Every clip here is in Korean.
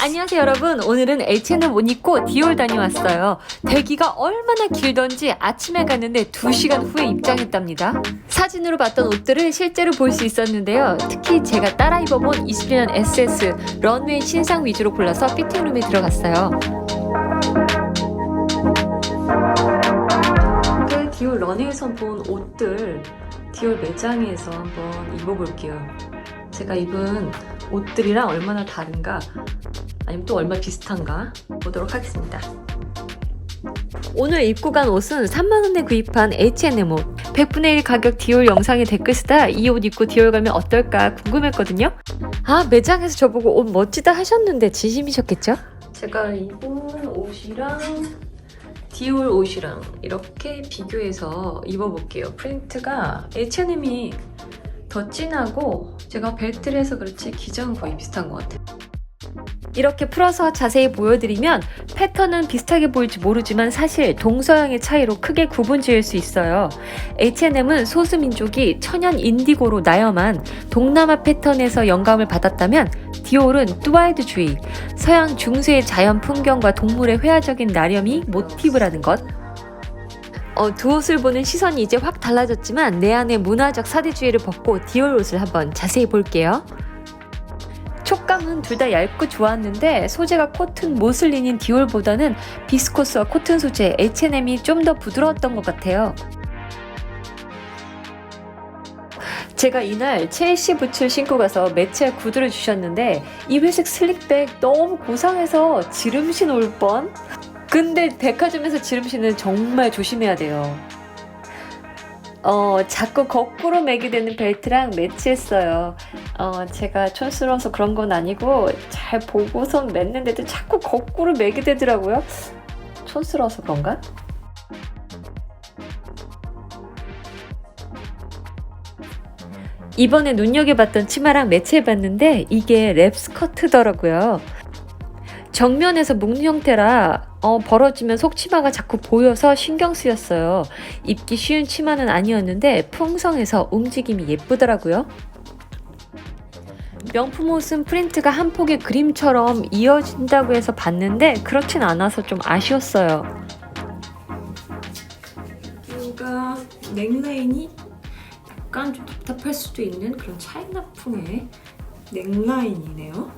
안녕하세요 여러분. 오늘은 H&M 옷 입고 디올 다녀왔어요. 대기가 얼마나 길던지 아침에 갔는데 2시간 후에 입장했답니다. 사진으로 봤던 옷들을 실제로 볼 수 있었는데요. 특히 제가 따라 입어본 21년 SS 런웨이 신상 위주로 골라서 피팅룸에 들어갔어요. 그 디올 런웨이에서 본 옷들 디올 매장에서 한번 입어볼게요 제가 입은 옷들이랑 얼마나 다른가 아니면 또 얼마 비슷한가 보도록 하겠습니다. 오늘 입고 간 옷은 3만원에 구입한 H&M 옷 100분의 1 가격 디올 영상에 댓글 쓰다 이 옷 입고 디올 가면 어떨까 궁금했거든요 아 매장에서 저보고 옷 멋지다 하셨는데 진심이셨겠죠? 제가 입은 옷이랑 디올 옷이랑 이렇게 비교해서 입어볼게요 프린트가 H&M이 더 진하고 제가 벨트를 해서 그렇지 기장은 거의 비슷한 것 같아요 이렇게 풀어서 자세히 보여드리면 패턴은 비슷하게 보일지 모르지만 사실 동서양의 차이로 크게 구분 지을 수 있어요. H&M은 소수민족이 천연 인디고로 나염한 동남아 패턴에서 영감을 받았다면 디올은 뚜와이드 주의, 서양 중세의 자연 풍경과 동물의 회화적인 나렴이 모티브라는 것. 어, 두 옷을 보는 시선이 이제 확 달라졌지만 내 안의 문화적 사대주의를 벗고 디올 옷을 한번 자세히 볼게요. 촉감은 둘 다 얇고 좋았는데 소재가 코튼 모슬린인 디올보다는 비스코스와 코튼 소재 H&M이 좀 더 부드러웠던 것 같아요. 제가 이날 첼시 부츠를 신고 가서 매치할 구두를 주셨는데 이 회색 슬릭백 너무 고상해서 지름신 올 뻔? 근데 백화점에서 지름신은 정말 조심해야 돼요. 어, 자꾸 거꾸로 매게 되는 벨트랑 매치했어요. 어, 제가 촌스러워서 그런 건 아니고 잘 보고선 맸는데도 자꾸 거꾸로 매게 되더라고요. 촌스러워서 그런가? 이번에 눈여겨봤던 치마랑 매치해봤는데 이게 랩 스커트더라고요. 정면에서 묶는 형태라 어, 벌어지면 속치마가 자꾸 보여서 신경 쓰였어요. 입기 쉬운 치마는 아니었는데 풍성해서 움직임이 예쁘더라고요. 명품 옷은 프린트가 한 폭의 그림처럼 이어진다고 해서 봤는데 그렇진 않아서 좀 아쉬웠어요. 여기가 넥라인이 약간 좀 답답할 수도 있는 그런 차이나풍의 넥라인이네요.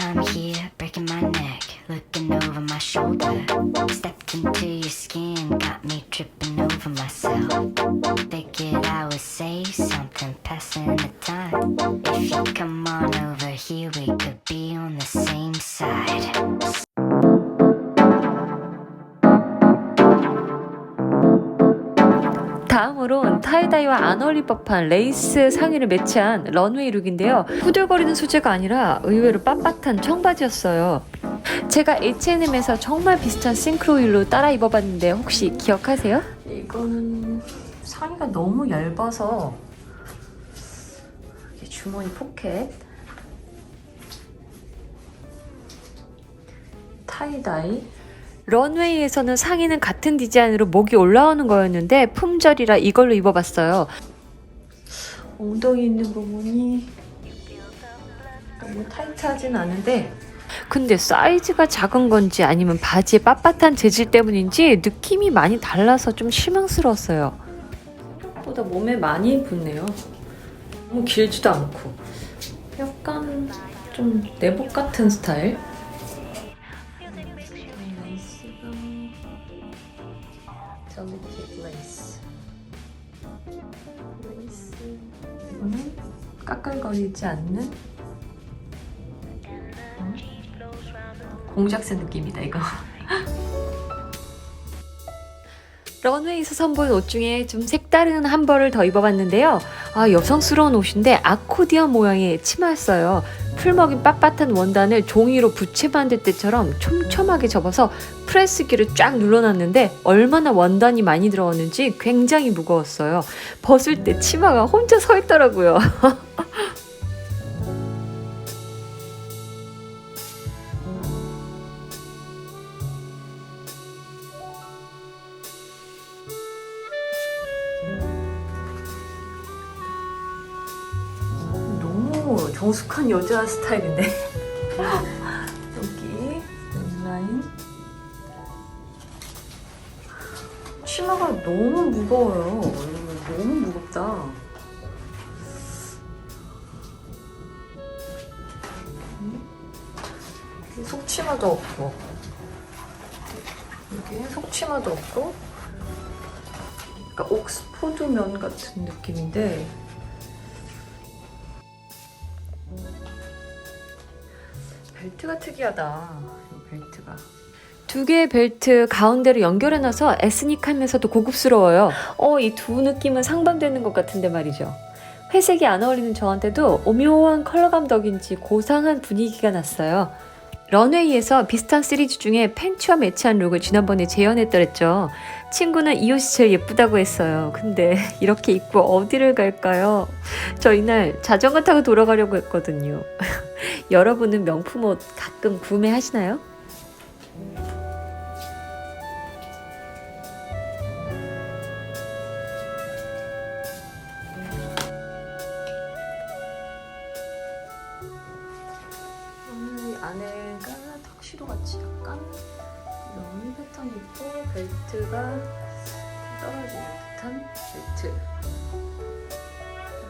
I'm here breaking my neck, looking over my shoulder. Stepped into your skin, got me tripping over myself. Figured I would say something, passing the time. If you come 타이다이와 안 어울릴 법한 레이스 상의를 매치한 런웨이 룩인데요. 후들거리는 소재가 아니라 의외로 빳빳한 청바지였어요. 제가 H&M에서 정말 비슷한 싱크로율로 따라 입어봤는데 혹시 기억하세요? 이거는 상의가 너무 얇아서 이게 주머니 포켓 타이다이 런웨이에서는 상의는 같은 디자인으로 목이 올라오는 거였는데 품절이라 이걸로 입어봤어요. 엉덩이 있는 부분이 너무 타이트하진 않은데 근데 사이즈가 작은 건지 아니면 바지의 빳빳한 재질 때문인지 느낌이 많이 달라서 좀 실망스러웠어요. 생각보다 몸에 많이 붙네요. 너무 길지도 않고 약간 좀 내복 같은 스타일. 젤리티 레이스 레이스 이거는 까끌거리지 않는 어? 공작새 느낌이다 이거 런웨이에서 선보인 옷 중에 좀 색다른 한 벌을 더 입어봤는데요. 아, 여성스러운 옷인데 아코디언 모양의 치마였어요. 풀먹인 빳빳한 원단을 종이로 부채 만들 때처럼 촘촘하게 접어서 프레스기를 쫙 눌러놨는데 얼마나 원단이 많이 들어갔는지 굉장히 무거웠어요. 벗을 때 치마가 혼자 서 있더라고요. 정숙한 여자 스타일인데. 여기 넥라인. 치마가 너무 무거워요. 너무 무겁다. 여기 속치마도 없고 여기 속치마도 없고 약간 옥스포드 면 같은 느낌인데 벨트가 특이하다. 이 벨트가. 두 개의 벨트 가운데로 연결해놔서 에스닉하면서도 고급스러워요. 어 이 두 느낌은 상반되는 것 같은데 말이죠. 회색이 안 어울리는 저한테도 오묘한 컬러감 덕인지 고상한 분위기가 났어요 런웨이에서 비슷한 시리즈 중에 팬츠와 매치한 룩을 지난번에 재현했더랬죠. 친구는 이 옷이 제일 예쁘다고 했어요. 근데 이렇게 입고 어디를 갈까요? 저 이날 자전거 타고 돌아가려고 했거든요. 여러분은 명품 옷 가끔 구매하시나요? 벨트가 떨어지는 듯한 벨트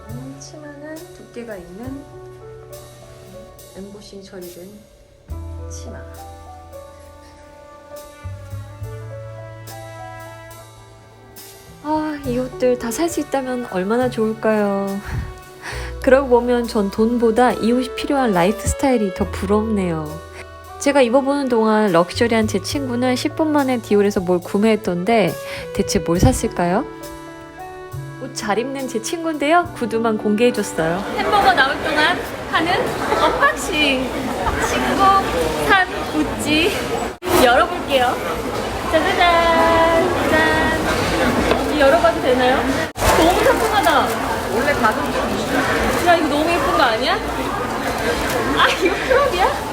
그리고 치마는 두께가 있는 엠보싱 처리된 치마 아, 이 옷들 다 살 수 있다면 얼마나 좋을까요? 그러고 보면 전 돈보다 이 옷이 필요한 라이프 스타일이 더 부럽네요. 제가 입어보는 동안 럭셔리한 제 친구는 10분 만에 디올에서 뭘 구매했던데 대체 뭘 샀을까요? 옷 잘 입는 제 친구인데요. 구두만 공개해줬어요. 햄버거 나올 동안 하는 언박싱. 친구 산 구찌 열어볼게요. 짜자잔. 짠. 이 열어봐도 되나요? 너무 상큼하다. 원래 가격 야 이거 너무 예쁜 거 아니야? 아 이거 크롭이야?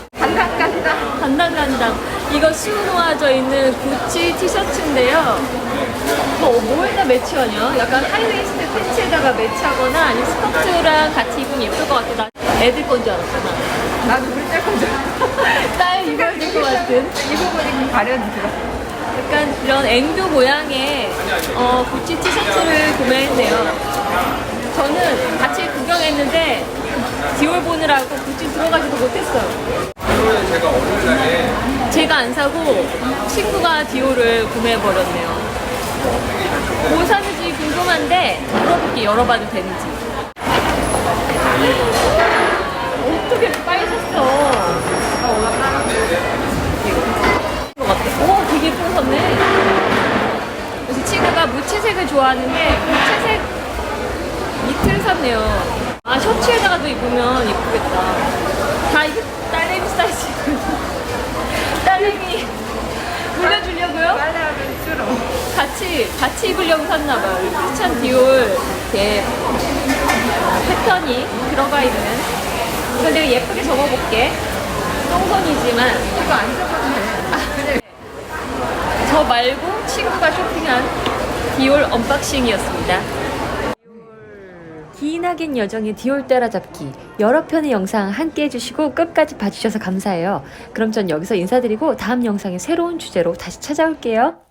간당간당 이거 수놓아져 있는 구찌 티셔츠인데요. 뭐 뭐에다 매치하냐? 약간 하이웨이스트 팬츠에다가 매치하거나 아니면 스커트랑 같이 입으면 예쁠 것 같아. 나 애들 건 줄 알았어 나. 나도 물때 건져 딸 입어야 될 것 같은. 입어보니 가려는 들어 약간 이런 앵두 모양의 어, 구찌 티셔츠를 구매했네요. 저는 같이 구경했는데 디올 보느라고 구찌 들어가지도 못했어요 제가 안 사고 친구가 디올을 구매해버렸네요. 뭐 사는지 궁금한데 물어볼게 열어봐도 되는지. 어떻게 빨개졌어? 것 같아. 오, 되게 예쁜 거 샀네. 그래서 친구가 무채색을 좋아하는데 무채색 니트를 샀네요. 아, 셔츠에다가도 입으면 예쁘겠다. 다 사이즈. 딸내미 물려주려고요? 빨래하면 싫어 같이 같이 입으려고 샀나봐요. 크리스찬 디올 이렇게 패턴이 들어가 있는. 이거 내가 예쁘게 적어볼게. 똥손이지만 이거 안 써봐도 돼저 말고 친구가 쇼핑한 디올 언박싱이었습니다. 기나긴 여정의 디올 따라잡기 여러 편의 영상 함께 해주시고 끝까지 봐주셔서 감사해요. 그럼 전 여기서 인사드리고 다음 영상에 새로운 주제로 다시 찾아올게요.